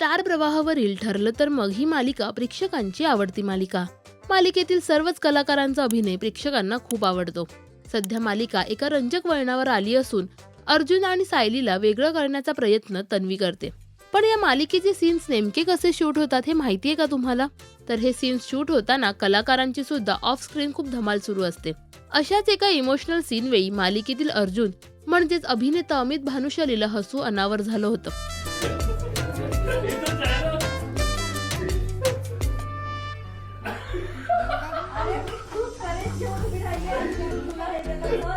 Star प्रवाहावरील ठरलं तर मग ही मालिका प्रेक्षकांची आवडती मालिका. मालिकेतील सर्वच कलाकारांचा अभिनय प्रेक्षकांना खूप आवडतो. सध्या मालिका एका रंजक वळणावर आली असून अर्जुन आणि सायलीला वेगळं करण्याचा प्रयत्न तन्वी करते. पण या मालिकेचे सीन्स नेमके कसे शूट होतात हे माहितीये का तुम्हाला? तर हे सीन्स शूट होताना कलाकारांची सुद्धा ऑफ स्क्रीन खूप धमाल सुरू असते. अशाच एका इमोशनल सीन वेळी मालिकेतील अर्जुन म्हणजेच अभिनेता अमित भानुशालीला हसू अनावर झालं होतं.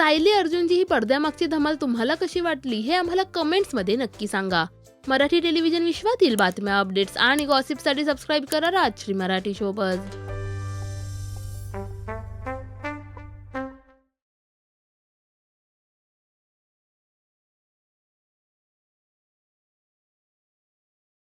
सायली अर्जुनची ही पडद्यामागची धमाल तुम्हाला कशी वाटली हे आम्हाला कमेंट्समध्ये नक्की सांगा. मराठी टेलिव्हिजन विश्वातील बातम्या अपडेट्स आणि गॉसिपसाठी सबस्क्राईब करा राजश्री मराठी शोबज.